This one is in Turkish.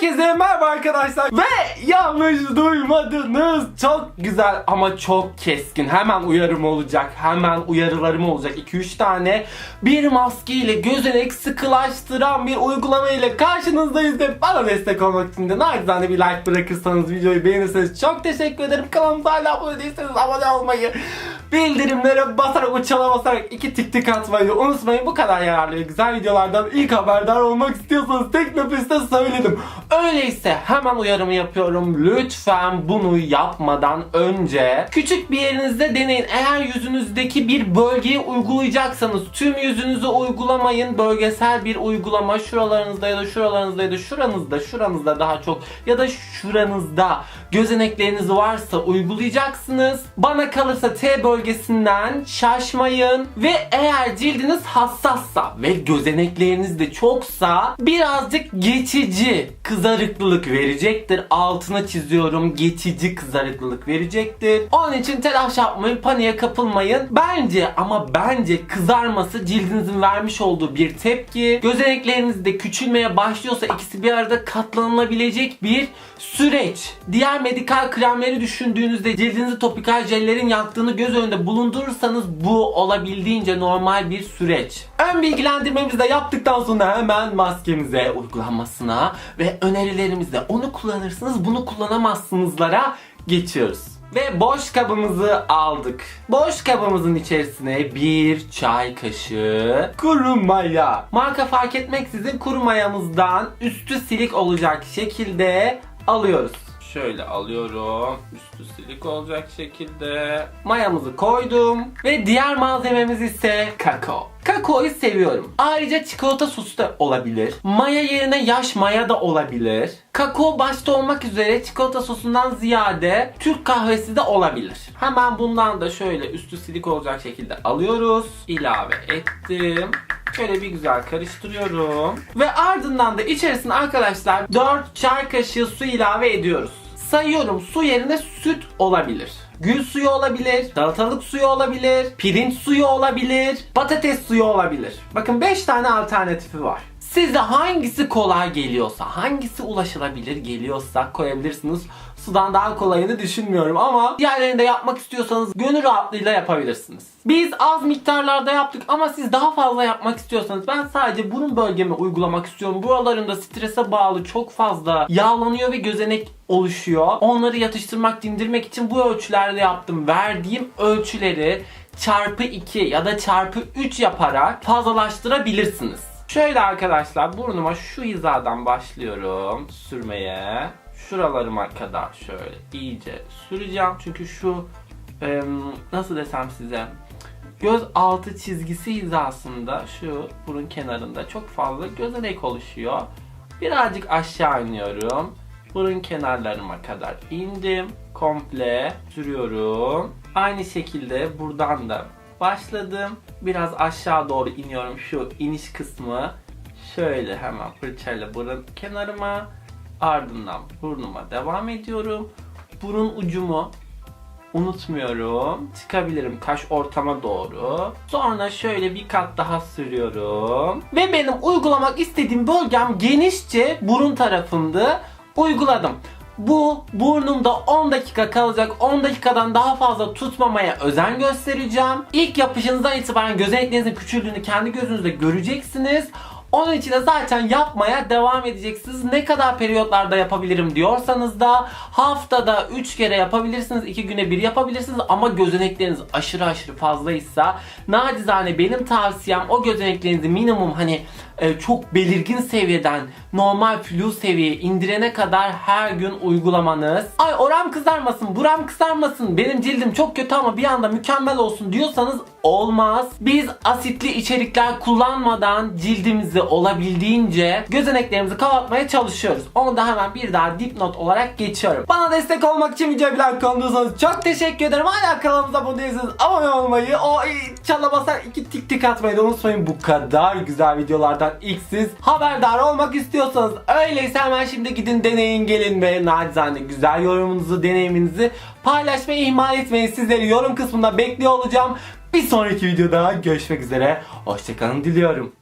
Herkese merhaba arkadaşlar. Ve yanlış duymadınız. Çok güzel ama çok keskin. Hemen uyarım olacak. Hemen uyarılarım olacak. 2-3 tane bir maske ile gözenek sıkılaştıran bir uygulama ile karşınızdayız ve bana destek olmak için de naçizane bir like bırakırsanız videoyu beğenirseniz çok teşekkür ederim. Kanalımıza hala abone değilseniz abone olmayı bildirimlere basarak uçala basarak iki tik tik atmayı unutmayın bu kadar yararlı ve güzel videolardan ilk haberdar olmak istiyorsanız tek nefeste söyledim. Öyleyse hemen uyarımı yapıyorum. Lütfen bunu yapmadan önce küçük bir yerinizde deneyin. Eğer yüzünüzdeki bir bölgeyi uygulayacaksanız tüm yüzünüzü uygulamayın. Bölgesel bir uygulama şuralarınızda ya da şuralarınızda ya da şuranızda şuranızda daha çok ya da şuranızda gözenekleriniz varsa uygulayacaksınız. Bana kalırsa T bölgesinden şaşmayın ve eğer cildiniz hassassa ve gözenekleriniz de çoksa birazcık geçici kızarıklılık verecektir. Altına çiziyorum geçici kızarıklılık verecektir. Onun için telaş yapmayın, paniğe kapılmayın. Bence ama bence kızarması cildinizin vermiş olduğu bir tepki. Gözenekleriniz de küçülmeye başlıyorsa ikisi bir arada katlanılabilecek bir süreç. Diğer medikal kremleri düşündüğünüzde cildinizi topikal jellerin yaktığını göz önünde bulundurursanız bu olabildiğince normal bir süreç. Ön bilgilendirmemizi de yaptıktan sonra hemen maskemize uygulanmasına ve önerilerimizde onu kullanırsınız bunu kullanamazsınızlara geçiyoruz. Ve boş kabımızı aldık. Boş kabımızın içerisine bir çay kaşığı kuru maya. Marka fark etmeksizin kuru mayamızdan üstü silik olacak şekilde alıyoruz. Şöyle alıyorum. Üstü silik olacak şekilde. Mayamızı koydum. Ve diğer malzememiz ise kakao. Kakaoyu seviyorum. Ayrıca çikolata sosu da olabilir. Maya yerine yaş maya da olabilir. Kakao başta olmak üzere çikolata sosundan ziyade Türk kahvesi de olabilir. Hemen bundan da şöyle üstü silik olacak şekilde alıyoruz. İlave ettim. Şöyle bir güzel karıştırıyorum. Ve ardından da içerisine arkadaşlar 4 çay kaşığı su ilave ediyoruz. Sayıyorum su yerine süt olabilir. Gül suyu olabilir, salatalık suyu olabilir, pirinç suyu olabilir, patates suyu olabilir. Bakın 5 tane alternatifi var. Size hangisi kolay geliyorsa, hangisi ulaşılabilir geliyorsa koyabilirsiniz. Sudan daha kolayını düşünmüyorum ama diğerlerini de yapmak istiyorsanız gönül rahatlığıyla yapabilirsiniz. Biz az miktarlarda yaptık ama siz daha fazla yapmak istiyorsanız ben sadece burun bölgeme uygulamak istiyorum. Buralarında strese bağlı çok fazla yağlanıyor ve gözenek oluşuyor. Onları yatıştırmak, dindirmek için bu ölçülerde yaptım. Verdiğim ölçüleri çarpı 2 ya da çarpı 3 yaparak fazlalaştırabilirsiniz. Şöyle arkadaşlar burnuma şu hizadan başlıyorum sürmeye. Şuralarıma kadar şöyle iyice süreceğim. Çünkü şu nasıl desem size göz altı çizgisi hizasında şu burun kenarında çok fazla gözenek oluşuyor. Birazcık aşağı iniyorum. Burun kenarlarıma kadar indim. Komple sürüyorum. Aynı şekilde buradan da başladım. Biraz aşağı doğru iniyorum şu iniş kısmı. Şöyle hemen fırçayla burun kenarıma ardından burnuma devam ediyorum. Burun ucumu unutmuyorum. Çıkabilirim kaş ortama doğru. Sonra şöyle bir kat daha sürüyorum. Ve benim uygulamak istediğim bölgem genişçe burun tarafında uyguladım. Bu burnumda 10 dakika kalacak. 10 dakikadan daha fazla tutmamaya özen göstereceğim. İlk yapışınızdan itibaren gözeneklerinizin küçüldüğünü kendi gözünüzde göreceksiniz. Onun için de zaten yapmaya devam edeceksiniz. Ne kadar periyotlarda yapabilirim diyorsanız da haftada 3 kere yapabilirsiniz. 2 güne bir yapabilirsiniz ama gözenekleriniz aşırı aşırı fazlaysa nacizane benim tavsiyem o gözeneklerinizi minimum hani e, çok belirgin seviyeden normal flu seviyeye indirene kadar her gün uygulamanız. Ay oram kızarmasın, buram kızarmasın, benim cildim çok kötü ama bir anda mükemmel olsun diyorsanız olmaz. Biz asitli içerikler kullanmadan cildimizi olabildiğince gözeneklerimizi kapatmaya çalışıyoruz. Onu da hemen bir daha dipnot olarak geçiyorum. Bana destek olmak için videoya bir like kalıyorsanız çok teşekkür ederim. Hala kanalımıza abone değilseniz abone olmayı, o çana basar iki tik tik atmayı da unutmayın. Bu kadar güzel videolardan ilk siz haberdar olmak istiyorsanız öyleyse hemen şimdi gidin deneyin gelin ve nacizane güzel yorumunuzu, deneyiminizi paylaşmayı ihmal etmeyin. Sizleri yorum kısmında bekliyor olacağım. Bir sonraki videoda görüşmek üzere. Hoşçakalın diliyorum.